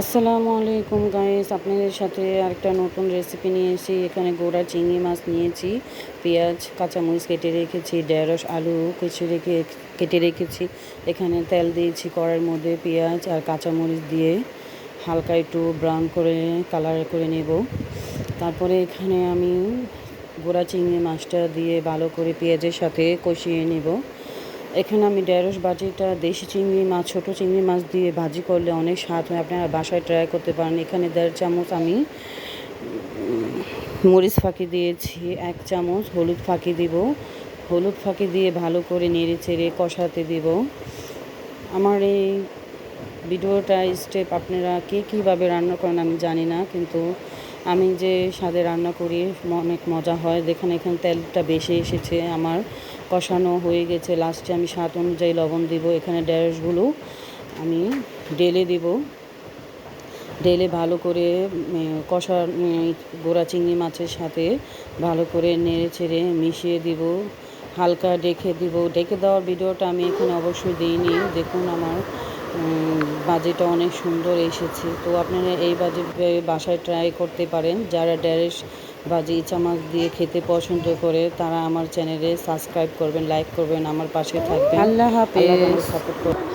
আসসালামু আলাইকুম গাইস আপনাদের সাথে আরেকটা নতুন রেসিপি নিয়ে এসেছি। এখানে গোড়া চিংড়ি মাছ নিয়েছি, পেঁয়াজ, কাঁচামরিচ কেটে রেখেছি, ঢেঁড়স, আলু কেটে রেখে, কেটে রেখেছি। এখানে তেল দিয়েছি কড়াইয়ের মধ্যে পেঁয়াজ আর কাঁচামরিচ দিয়ে হালকা একটু ব্রাউন করে কালার করে নেব। তারপরে এখানে আমি গোড়া চিংড়ি মাছটা দিয়ে ভালো করে পেঁয়াজের সাথে কষিয়ে নেব। এখানে আমি ঢেঁড়স, বাটিটা, দেশি চিংড়ি মাছ, ছোটো চিংড়ি মাছ দিয়ে ভাজি করলে অনেক স্বাদ হয়। আপনারা বাসায় ট্রাই করতে পারেন। এখানে দেড় চামচ আমি মরিচ ফাঁকি দিয়েছি। এক চামচ হলুদ ফাঁকি দিব। হলুদ ফাঁকি দিয়ে ভালো করে নেড়ে চেড়ে কষাতে দিব। আমার এই ভিডিওটা স্টেপ আপনারা কে কীভাবে রান্না করেন আমি জানি না, কিন্তু আমি যে স্বাদে রান্না করি, অনেক মজা হয়। দেখেন এখানে তেলটা বেশি এসেছে আমার। কষানো হয়ে গেছে। লাস্টে আমি স্বাদ অনুযায়ী লবণ দিব। এখানে ঢেঁড়সগুলো আমি ডেলে দিব। ঢেলে ভালো করে কষা গোড়া চিংড়ি মাছের সাথে ভালো করে নেড়ে ছেড়ে মিশিয়ে দিব। হালকা ডেকে দিব। ডেকে দেওয়ার ভিডিওটা আমি এখানে অবশ্যই দিইনি। দেখুন আমার উম, বাজিটা অনেক সুন্দর এসেছে। তো আপনারা এই বাজেট বাসায় ট্রাই করতে পারেন। যারা ড্যারেস বাজি ইচা মাছ দিয়ে খেতে পছন্দ করে তারা আমার চ্যানেলে সাবস্ক্রাইব করবেন লাইক করবেন আমার পাশে থাকবেন। আল্লাহ হাফেজ। সাপোর্ট করবেন